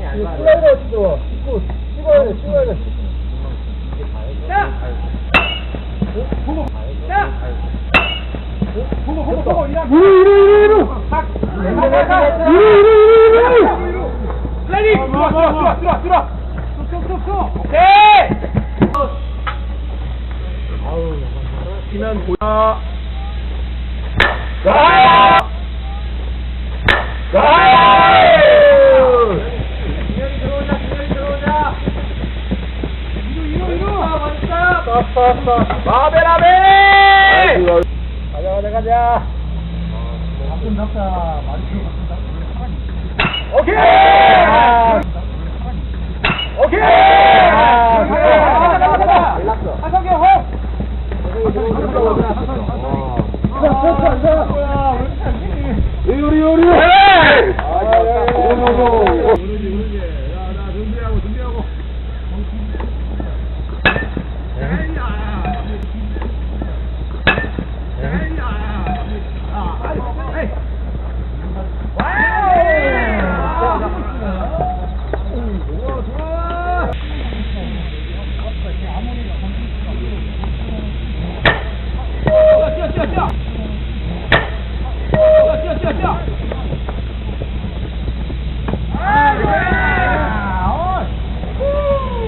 들어와? 씻고, 씹어야 돼, 씹어야 돼. 자! 자! 보고 보고 보고 이리, 이리, 이리, 이리. 각! 이리, 이리 이리, 이리, 이리. 슬라이딩! 들어와 들어와 들어와 들어와 쏙쏙쏙쏙 오케이! 치면 보여. 가! 준현 맞다 마베라베 가자, 가자, 가자. 가끔 잡자 들어 가끔 잡자 오케이! 오케이! 아, 가자 가자 가자 몰랐어. 하성경 호! 요리, 요리. 네! 掉。掉掉掉掉